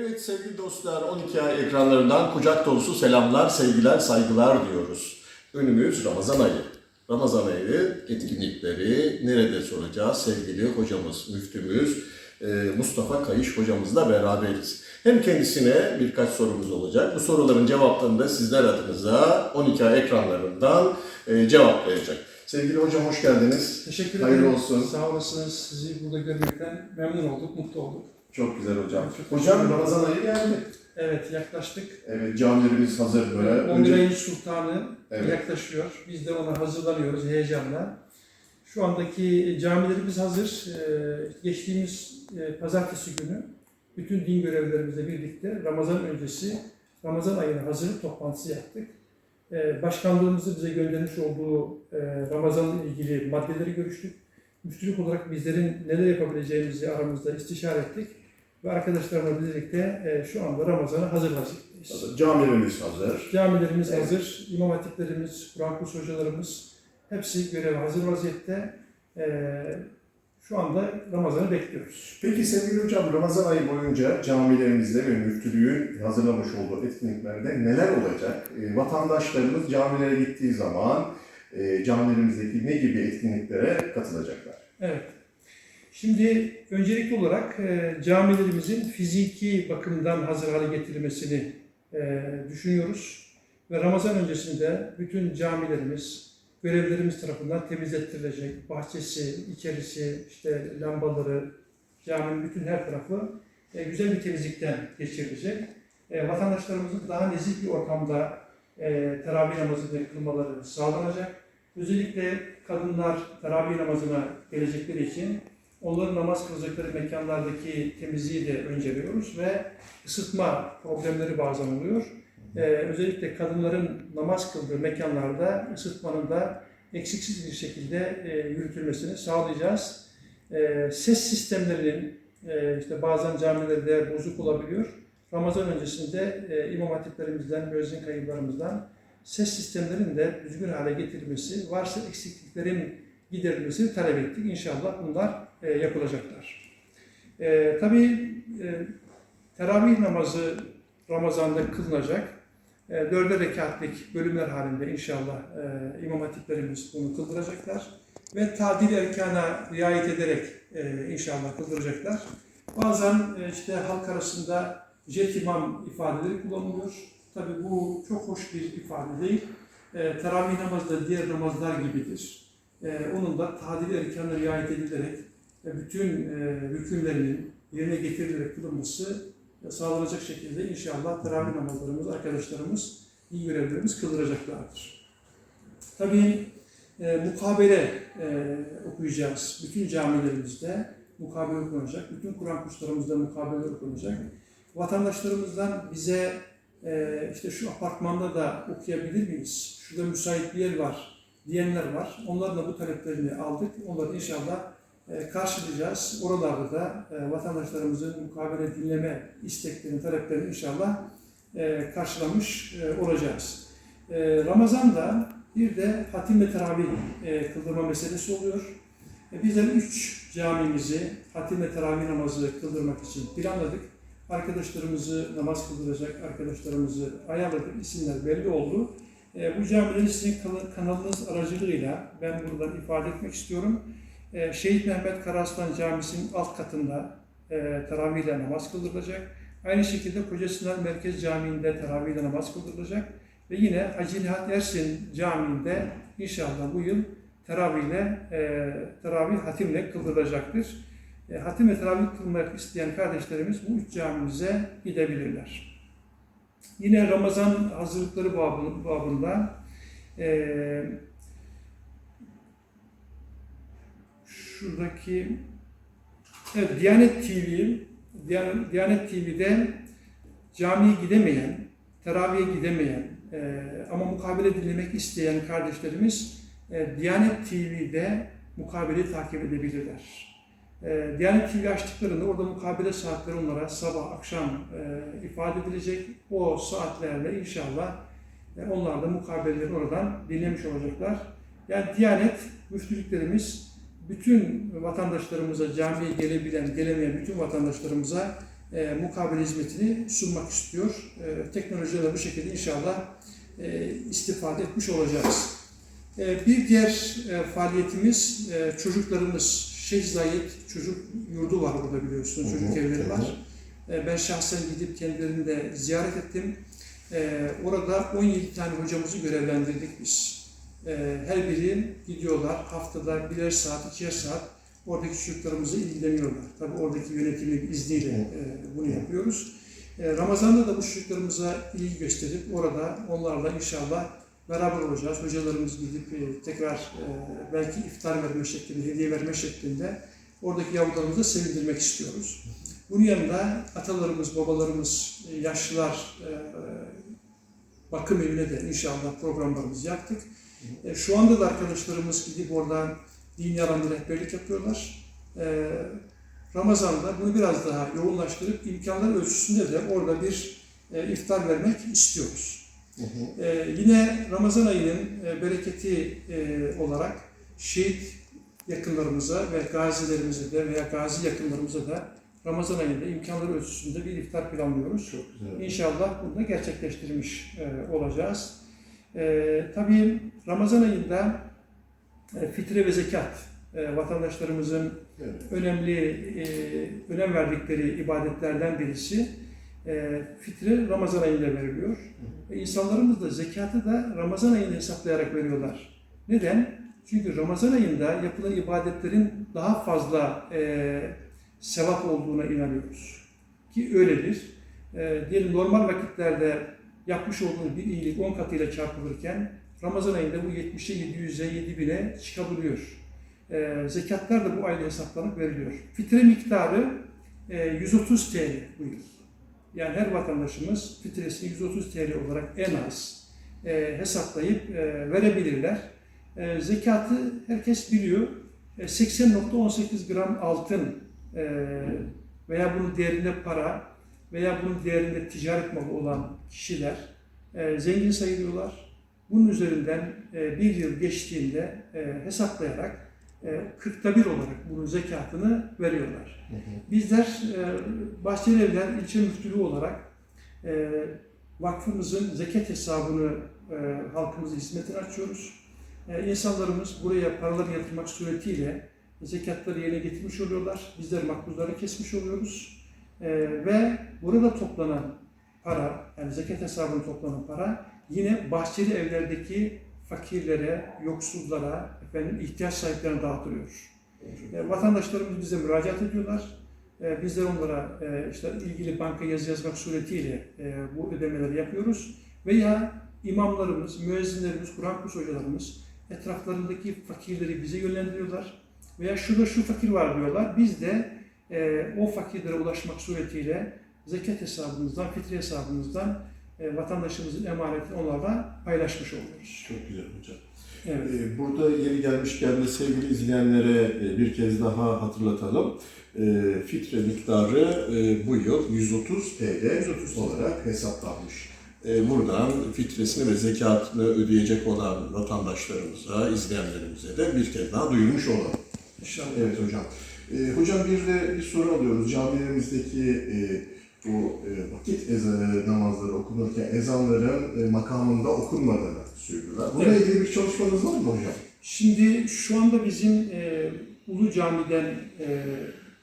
Evet sevgili dostlar 12 ay ekranlarından kucak dolusu selamlar, sevgiler, saygılar diyoruz. Önümüz Ramazan ayı. Ramazan ayı etkinlikleri nerede soracağız sevgili hocamız, müftümüz e, Mustafa Kayış hocamızla beraberiz. Hem kendisine birkaç sorumuz olacak. Bu soruların cevaplarını da sizler adınıza 12 ay ekranlarından e, cevaplayacak. Sevgili hocam hoş geldiniz. Teşekkür Hayırlı ederim. olsun. Sağ olasınız. Sizi burada görmekten memnun olduk, mutlu olduk. Çok güzel hocam. Çok Hocam Ramazan ayı geldi. Evet, yaklaştık. Evet camilerimiz hazır böyle. 11 Önce- ayın sultanı Evet. yaklaşıyor. Biz de ona hazırlanıyoruz heyecanla. Şu andaki camilerimiz hazır. Ee, Geçtiğimiz e, pazartesi günü bütün din görevlilerimizle birlikte Ramazan öncesi Ramazan ayına hazırlık toplantısı yaptık. Ee, Başkanlığımızın bize göndermiş olduğu e, Ramazan'la ilgili maddeleri görüştük. Müftülük olarak bizlerin neler yapabileceğimizi aramızda istişare ettik. Ve arkadaşlarımla birlikte e, şu anda Ramazan'a hazır vaziyetteyiz. Hazır. Camilerimiz hazır. Camilerimiz Evet. hazır, imam hatiplerimiz, Kur'an kursu hocalarımız hepsi göreve hazır vaziyette. Ee, şu anda Ramazan'ı bekliyoruz. Peki sevgili hocam Ramazan ayı boyunca camilerimizde ve müftülüğün hazırlamış olduğu etkinliklerde neler olacak? E, vatandaşlarımız camilere gittiği zaman e, camilerimizdeki ne gibi etkinliklere katılacaklar? Evet. Şimdi öncelikli olarak e, camilerimizin fiziki bakımdan hazır hale getirilmesini e, düşünüyoruz. Ve Ramazan öncesinde bütün camilerimiz görevlerimiz tarafından temizlettirilecek. Bahçesi, içerisi, işte lambaları, caminin bütün her tarafı e, güzel bir temizlikten geçirilecek. Vatandaşlarımızın daha nezih bir ortamda e, teravih namazını kılmaları sağlanacak. Özellikle kadınlar teravih namazına gelecekleri için onların namaz kılacakları mekanlardaki temizliği de önceliyoruz ve ısıtma problemleri bazen oluyor. Ee, özellikle kadınların namaz kıldığı mekanlarda ısıtmanın da eksiksiz bir şekilde e, yürütülmesini sağlayacağız. Ee, ses sistemlerinin e, işte bazen camilerde bozuk olabiliyor. Ramazan öncesinde e, imam hatiplerimizden, müezzin kayıplarımızdan ses sistemlerinin de düzgün hale getirilmesi, varsa eksikliklerin giderilmesini talep ettik. İnşallah bunlar e, yapılacaklar. E, tabii e, teravih namazı Ramazan'da kılınacak. E, dörde rekatlik bölümler halinde inşallah e, imam hatiplerimiz bunu kıldıracaklar. Ve tadil erkana riayet ederek e, inşallah kıldıracaklar. Bazen e, işte halk arasında jet imam ifadeleri kullanılıyor. Tabii bu çok hoş bir ifade değil. E, teravih namazı da diğer namazlar gibidir. E, onun da tadil erkanına riayet edilerek bütün e, hükümlerinin yerine getirilerek kılınması sağlanacak şekilde inşallah teravih namazlarımız, arkadaşlarımız, iyi görevlerimiz kıldıracaklardır. Tabii e, mukabele e, okuyacağız. Bütün camilerimizde mukabele okunacak. Bütün Kur'an kurslarımızda mukabele okunacak. Vatandaşlarımızdan bize e, işte şu apartmanda da okuyabilir miyiz? Şurada müsait bir yer var diyenler var. Onların da bu taleplerini aldık. Onları inşallah karşılayacağız. Oralarda da e, vatandaşlarımızın mukabele dinleme isteklerini, taleplerini inşallah e, karşılamış e, olacağız. E, Ramazan'da bir de hatim ve teravih e, kıldırma meselesi oluyor. E, bizler üç camimizi hatim ve teravih namazı kıldırmak için planladık. Arkadaşlarımızı namaz kıldıracak arkadaşlarımızı ayarladık. İsimler belli oldu. E, bu camileri sizin kana- kanalınız aracılığıyla ben buradan ifade etmek istiyorum. E, Şehit Mehmet Karaslan Camisi'nin alt katında e, teravihle namaz kıldırılacak. Aynı şekilde Koca Sinan Merkez Camii'nde teravihle namaz kıldırılacak. Ve yine Hacı Nihat Ersin Camii'nde inşallah bu yıl teravihle, e, teravih hatimle kıldırılacaktır. E, hatim ve teravih kılmak isteyen kardeşlerimiz bu üç camimize gidebilirler. Yine Ramazan hazırlıkları babı- babında e, şuradaki evet, Diyanet TV Diyanet, TV'de camiye gidemeyen, teraviye gidemeyen e, ama mukabele dinlemek isteyen kardeşlerimiz e, Diyanet TV'de mukabeleyi takip edebilirler. E, Diyanet TV açtıklarında orada mukabele saatleri onlara sabah, akşam e, ifade edilecek. O saatlerde inşallah e, onlar da mukabeleleri oradan dinlemiş olacaklar. Yani Diyanet müftülüklerimiz bütün vatandaşlarımıza, camiye gelebilen, gelemeyen bütün vatandaşlarımıza e, mukabele hizmetini sunmak istiyor. E, teknolojide de bu şekilde inşallah e, istifade etmiş olacağız. E, bir diğer e, faaliyetimiz e, çocuklarımız. Şeyh Zayed Çocuk Yurdu var burada biliyorsunuz. Hı hı, Çocuk evleri var. E, ben şahsen gidip kendilerini de ziyaret ettim. E, orada 17 tane hocamızı görevlendirdik biz. E, her biri gidiyorlar haftada birer saat, ikişer saat oradaki çocuklarımızla ilgileniyorlar. Tabii oradaki yönetimin izniyle e, bunu yapıyoruz. E, Ramazan'da da bu çocuklarımıza ilgi gösterip orada onlarla inşallah beraber olacağız. Hocalarımız gidip e, tekrar e, belki iftar verme şeklinde, hediye verme şeklinde oradaki yavrularımızı sevindirmek istiyoruz. Bunun yanında atalarımız, babalarımız, e, yaşlılar e, bakım evine de inşallah programlarımızı yaptık. E, Şu anda da arkadaşlarımız gidip orada dini alanda rehberlik yapıyorlar. E, Ramazan'da bunu biraz daha yoğunlaştırıp imkanlar ölçüsünde de orada bir e, iftar vermek istiyoruz. Hı hı. Ee, yine Ramazan ayının e, bereketi e, olarak şehit yakınlarımıza ve gazilerimize de veya gazi yakınlarımıza da Ramazan ayında imkanları ölçüsünde bir iftar planlıyoruz. Çok güzel. İnşallah bunu da gerçekleştirmiş e, olacağız. E, tabii Ramazan ayında e, fitre ve zekat e, vatandaşlarımızın Evet. önemli e, önem verdikleri ibadetlerden birisi. E, fitre Ramazan ayında veriliyor. Ve insanlarımız da zekatı da Ramazan ayında hesaplayarak veriyorlar. Neden? Çünkü Ramazan ayında yapılan ibadetlerin daha fazla e, sevap olduğuna inanıyoruz. Ki öyledir. E, diyelim normal vakitlerde yapmış olduğunuz bir iyilik 10 katıyla çarpılırken Ramazan ayında bu 70'e, 700'e, 7000'e çıkabiliyor. E, zekatlar da bu ayda hesaplanıp veriliyor. Fitre miktarı e, 130 TL bu yıl. Yani her vatandaşımız fitresini 130 TL olarak en az e, hesaplayıp e, verebilirler. E, zekatı herkes biliyor. E, 80.18 gram altın e, veya bunun değerinde para veya bunun değerinde ticaret malı olan kişiler e, zengin sayılıyorlar. Bunun üzerinden e, bir yıl geçtiğinde e, hesaplayarak e, 40'ta bir olarak bunun zekatını veriyorlar. Hı hı. Bizler e, Bahçelievler ilçe müftülüğü olarak e, vakfımızın zekat hesabını e, halkımızın hizmetine açıyoruz. E, insanlarımız buraya paraları yatırmak suretiyle zekatları yerine getirmiş oluyorlar. Bizler makbuzları kesmiş oluyoruz. E, ve burada toplanan para, yani zekat hesabını toplanan para yine Bahçeli evlerdeki fakirlere, yoksullara, efendim ihtiyaç sahiplerine dağıtılıyor. E, vatandaşlarımız bize müracaat ediyorlar. E, bizler onlara e, işte ilgili banka yazı yazmak suretiyle e, bu ödemeleri yapıyoruz. Veya imamlarımız, müezzinlerimiz, Kur'an kursu hocalarımız etraflarındaki fakirleri bize yönlendiriyorlar. Veya şurada şu fakir var diyorlar. Biz de e, o fakirlere ulaşmak suretiyle zekat hesabımızdan, fitre hesabımızdan e, vatandaşımızın emanetini onlarla paylaşmış oluyoruz. Çok güzel hocam. Evet. Ee, Burada yeri gelmişken de sevgili izleyenlere e, bir kez daha hatırlatalım. Ee, Fitre miktarı e, bu yıl 130 TL 130 olarak hesaplanmış. Ee, Buradan fitresini ve zekatını ödeyecek olan vatandaşlarımıza, izleyenlerimize de bir kez daha duyurmuş olalım. İnşallah. Evet hocam. Hocam bir de bir soru alıyoruz. Camilerimizdeki e, bu e, vakit eza- namazları okunurken ezanların e, makamında okunmadığını söylüyorlar. Bununla Evet. ilgili bir çalışmanız var mı hocam? Şimdi şu anda bizim e, Ulu Cami'den e,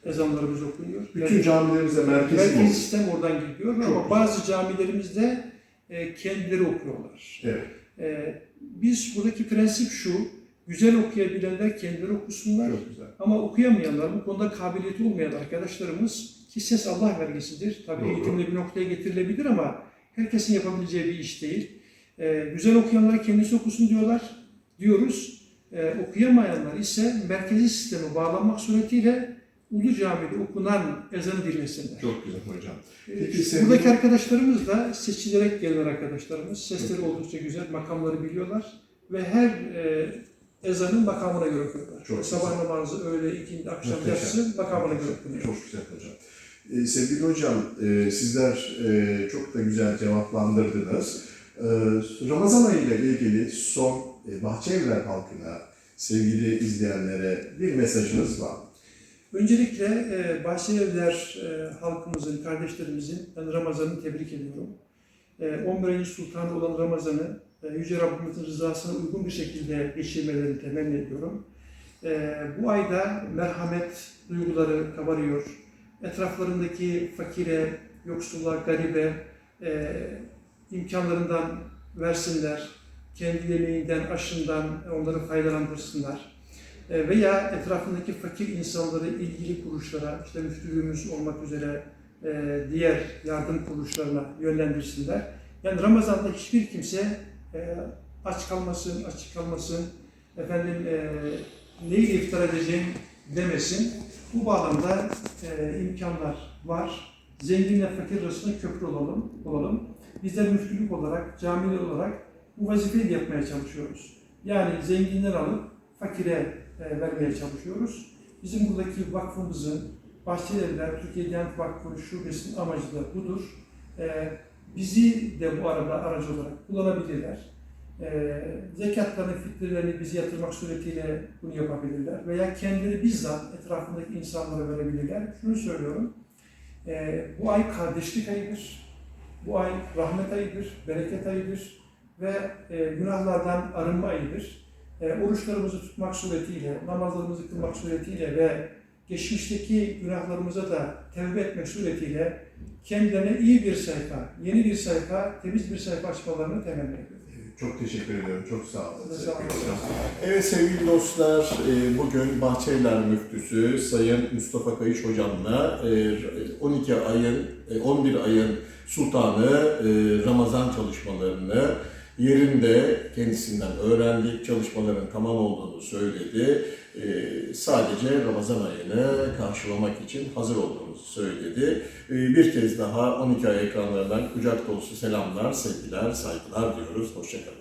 ezanlarımız okunuyor. Bütün camilerimizde merkezi Merkez mi? sistem oradan gidiyor Çok ama güzel. bazı camilerimizde e, kendileri okuyorlar. Evet. E, biz buradaki prensip şu, güzel okuyabilenler kendileri okusunlar ama okuyamayanlar, bu konuda kabiliyeti olmayan arkadaşlarımız ki ses Allah vergisidir. Tabii Doğru. eğitimle bir noktaya getirilebilir ama herkesin yapabileceği bir iş değil. E, güzel okuyanlar kendisi okusun diyorlar, diyoruz. E, okuyamayanlar ise merkezi sisteme bağlanmak suretiyle Ulu Cami'de okunan ezanı dinlesinler. Çok güzel hocam. Ee, Peki sevgili- Buradaki arkadaşlarımız da seçilerek gelen arkadaşlarımız. Sesleri oldukça güzel, makamları biliyorlar ve her e, ezanın makamına göre. Çok Sabah namazı, öğle, ikindi, akşam Muhteşem. yatsı makamına göre okunuyor. Çok güzel hocam. Ee, sevgili hocam, e, sizler e, çok da güzel cevaplandırdınız. Ee, Ramazan ayı ile ilgili son e, Bahçeevler halkına, sevgili izleyenlere bir mesajınız var? Öncelikle e, Bahçelievler e, halkımızın, kardeşlerimizin ben Ramazan'ı tebrik ediyorum. E, 11. Sultanı olan Ramazan'ı e, Yüce Rabbimizin rızasına uygun bir şekilde geçirmelerini temenni ediyorum. E, bu ayda merhamet duyguları kabarıyor. Etraflarındaki fakire, yoksula, garibe e, imkanlarından versinler. Kendi yemeğinden, aşından onları faydalandırsınlar. E, veya etrafındaki fakir insanları ilgili kuruluşlara, işte müftülüğümüz olmak üzere e, diğer yardım kuruluşlarına yönlendirsinler. Yani Ramazan'da hiçbir kimse e, aç kalmasın, açık kalmasın, efendim e, neyi iftar edeceğim demesin. Bu bağlamda e, imkanlar var. Zenginle fakir arasında köprü olalım. olalım. Bizler müftülük olarak, camiler olarak bu vazifeyi yapmaya çalışıyoruz. Yani zenginler alıp fakire e, vermeye çalışıyoruz. Bizim buradaki vakfımızın, Bahçelievler Türkiye Diyanet Vakfı Şubesi'nin amacı da budur. E, bizi de bu arada aracı olarak kullanabilirler. E, zekatlarını, fitrelerini bize yatırmak suretiyle bunu yapabilirler. Veya kendileri bizzat etrafındaki insanlara verebilirler. Şunu söylüyorum, e, bu ay kardeşlik ayıdır. Bu ay rahmet ayıdır, bereket ayıdır ve e, günahlardan arınma ayıdır e, oruçlarımızı tutmak suretiyle, namazlarımızı kılmak suretiyle ve geçmişteki günahlarımıza da tevbe etmek suretiyle kendilerine iyi bir sayfa, yeni bir sayfa, temiz bir sayfa açmalarını temenni ediyorum. Çok teşekkür ediyorum. Çok sağ olun. Sağ olun. Evet sevgili dostlar, e, bugün Bahçeliler Müftüsü Sayın Mustafa Kayış Hocam'la e, 12 ayın, e, 11 ayın sultanı e, Ramazan çalışmalarını yerinde kendisinden öğrendik. Çalışmaların tamam olduğunu söyledi. E, Sadece Ramazan ayını karşılamak için hazır olduğumuzu söyledi. E, Bir kez daha 12 ay ekranlarından kucak dolusu selamlar, sevgiler, saygılar diyoruz. Hoşçakalın.